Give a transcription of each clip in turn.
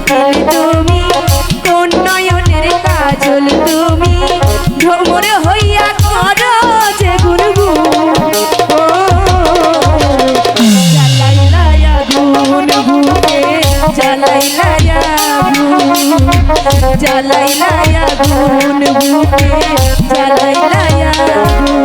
কোকিল তুমি কোন নয়নের কাজল তুমি। ভ্রমর হইয়া করো যে জ্বালাইলাই আগুন জ্বালাইলাই আগুন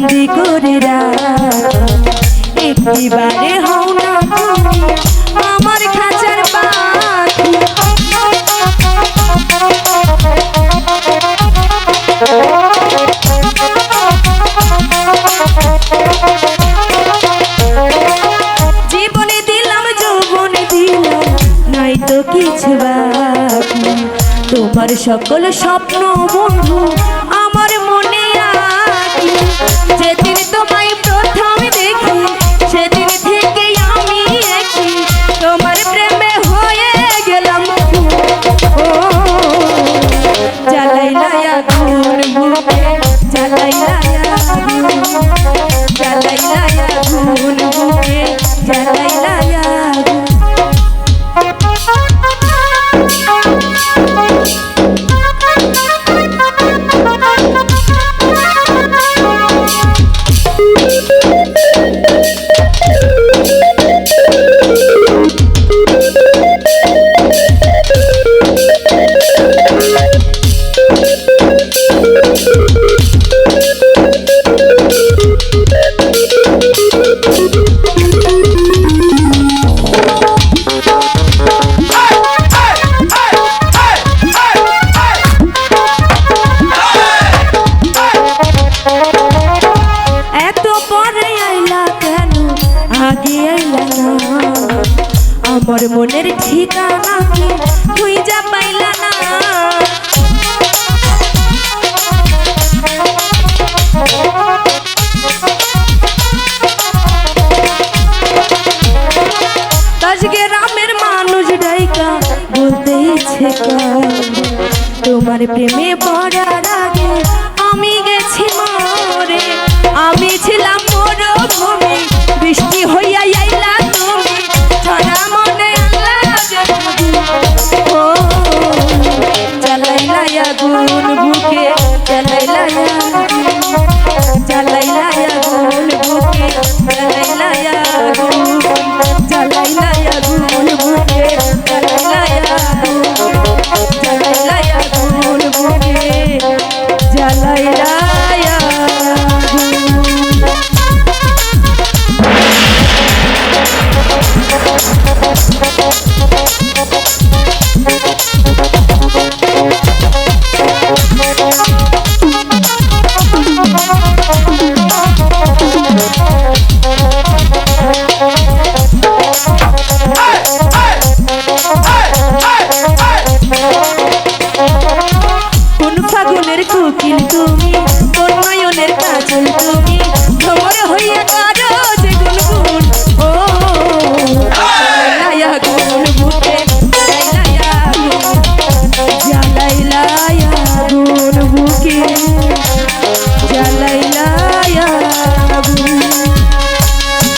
বন্দি করে একটিবারে হও না আমার খাঁচার দিলাম, যৌবন দিলাম কিছু বাকি। তোমার সকল স্বপ্ন বন্ধু আগুন মনের ঠিকানা কি? তুই যা পাইলা না। আজকে রামের মানুষ ডাইকা বলতে ইচ্ছে তোমার প্রেমে পড়ার আগে আমি গেছি মরে।